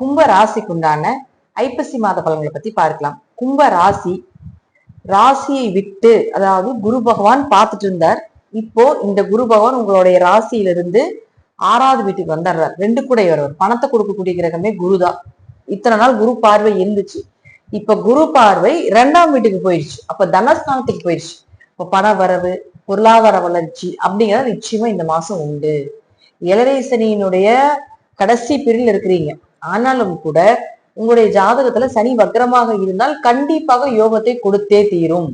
கும்ப ராசிக்கு உண்டான ஐப்பசி மாத பலன்களை பத்தி பார்க்கலாம். கும்ப ராசி ராசியை விட்டு அதாவது குரு பகவான் பார்த்துட்டு இருந்தார். இப்போ இந்த குரு பகவான் உங்களுடைய ராசியிலிருந்து ஆறாவது வீட்டுக்கு வந்துடுறார். ரெண்டு கூட வருவார். பணத்தை கொடுக்கக்கூடிய கிரகமே குருதான். இத்தனை நாள் குரு பார்வை இருந்துச்சு. இப்ப குரு பார்வை ரெண்டாம் வீட்டுக்கு போயிடுச்சு அப்ப தனஸ்தானத்துக்கு போயிடுச்சு இப்ப பண வரவு பொருளாதார வளர்ச்சி அப்படிங்கிறது நிச்சயமா இந்த மாசம் உண்டு. இளரேசனியினுடைய கடைசி பிரிவில் இருக்கிறீங்க. ஆனாலும் கூட உங்களுடைய ஜாதகத்துல சனி வக்கரமாக இருந்தால் கண்டிப்பாக யோகத்தை கொடுத்தே தீரும்.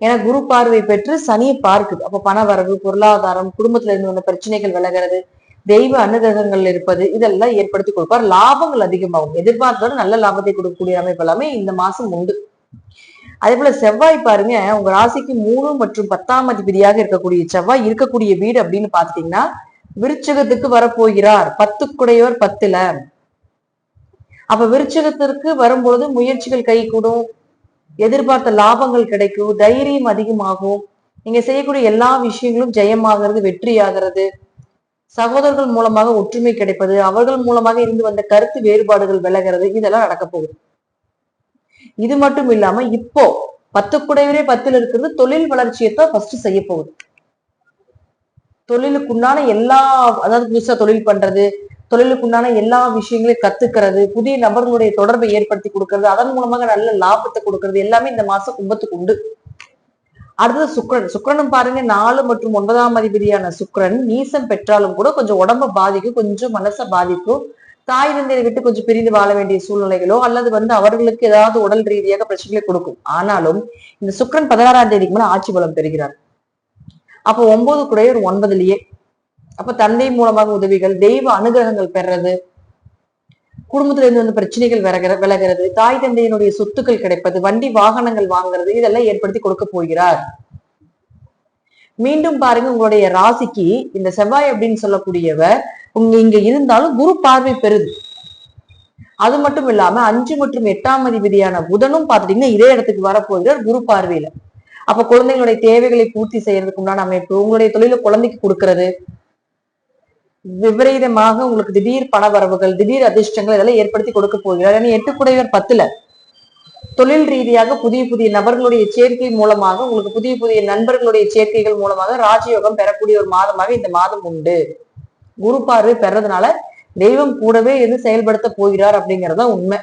ஏன்னா குரு பார்வை பெற்று சனியை பார்க்குது. அப்ப பண வரவு பொருளாதாரம் குடும்பத்துல இருந்து வந்த பிரச்சனைகள் விலகிறது தெய்வ அனுகிரகங்கள் இருப்பது இதெல்லாம் ஏற்படுத்தி கொடுப்பார். லாபங்கள் அதிகமாகும். எதிர்பார்த்தோட நல்ல லாபத்தை கொடுக்கக்கூடிய அமைப்பு எல்லாமே இந்த மாசம் உண்டு. அதே போல செவ்வாய் பாருங்க உங்க ராசிக்கு மூணு மற்றும் பத்தாம் அதிபதியாக இருக்கக்கூடிய செவ்வாய் இருக்கக்கூடிய வீடு அப்படின்னு பாத்துட்டீங்கன்னா விருச்சகத்துக்கு வரப்போகிறார். பத்து குடையோர் பத்துல. அப்ப விருச்சகத்திற்கு வரும்பொழுது முயற்சிகள் கை கூடும் எதிர்பார்த்த லாபங்கள் கிடைக்கும் தைரியம் அதிகமாகும். நீங்க செய்யக்கூடிய எல்லா விஷயங்களும் ஜெயமாகிறது வெற்றியாகிறது. சகோதரர்கள் மூலமாக ஒற்றுமை கிடைப்பது அவர்கள் மூலமாக இருந்து வந்த கருத்து வேறுபாடுகள் விலகிறது இதெல்லாம் நடக்க போகுது. இது மட்டும் இல்லாம இப்போ பத்து குடைவரே பத்துல இருக்கிறது தொழில் வளர்ச்சியத்தான் ஃபர்ஸ்ட் செய்ய போகுது. தொழிலுக்குண்டான எல்லா அதாவது புதுசா தொழில் பண்றது தொழிலுக்குண்டான எல்லா விஷயங்களையும் கத்துக்கிறது புதிய நபர்களுடைய தொடர்பை ஏற்படுத்தி கொடுக்கறது அதன் மூலமாக நல்ல லாபத்தை கொடுக்கறது எல்லாமே இந்த மாசம் கும்பத்துக்கு உண்டு. அடுத்தது சுக்ரன் சுக்கிரனும் பாருங்க நாலு மற்றும் ஒன்பதாம் அதிபதியான சுக்கிரன் நீசம் பெற்றாலும் கூட கொஞ்சம் உடம்ப பாதிக்கும் கொஞ்சம் மனசை பாதிக்கும். தாய் தந்தையை விட்டு கொஞ்சம் பிரிந்து வாழ வேண்டிய சூழ்நிலைகளோ அல்லது வந்து அவர்களுக்கு ஏதாவது உடல் ரீதியாக பிரச்சனைகளை கொடுக்கும். ஆனாலும் இந்த சுக்ரன் பதினாறாம் தேதிக்கு மேல ஆட்சி பலம் பெறுகிறார். அப்போ ஒன்பது குடைய ஒரு ஒன்பதுலயே. அப்ப தந்தை மூலமாக உதவிகள் தெய்வ அனுகிரகங்கள் பெறது குடும்பத்துல இருந்து வந்து பிரச்சனைகள் விலகிற விலகிறது தாய் தந்தையினுடைய சொத்துக்கள் கிடைப்பது வண்டி வாகனங்கள் வாங்குறது இதெல்லாம் ஏற்படுத்தி கொடுக்க போகிறார். மீண்டும் பாருங்க உங்களுடைய ராசிக்கு இந்த செவ்வாய் அப்படின்னு சொல்லக்கூடியவர் உங்க இங்க இருந்தாலும் குரு பார்வை பெறுது. அது மட்டும் இல்லாம அஞ்சு மற்றும் எட்டாம் அதிபதியான புதனும் பார்த்துட்டீங்கன்னா இதே இடத்துக்கு வரப்போகிறார் குரு பார்வையில. அப்ப குழந்தைங்களுடைய தேவைகளை பூர்த்தி செய்யறதுக்கு உண்டான அமைப்பு உங்களுடைய தொழில குழந்தைக்கு கொடுக்கறது விபரீதமாக உங்களுக்கு திடீர் பண வரவுகள் திடீர் அதிர்ஷ்டங்கள் இதெல்லாம் ஏற்படுத்தி கொடுக்க போகிறார். ஏன்னா எட்டு குடைவர் பத்துல. தொழில் ரீதியாக புதிய புதிய நபர்களுடைய சேர்க்கை மூலமாக உங்களுக்கு புதிய புதிய நண்பர்களுடைய சேர்க்கைகள் மூலமாக ராஜயோகம் பெறக்கூடிய ஒரு மாதமாக இந்த மாதம் உண்டு. குரு பார்வை பெறதுனால தெய்வம் கூடவே இருந்து செயல்படுத்த போகிறார் அப்படிங்கறதுதான் உண்மை.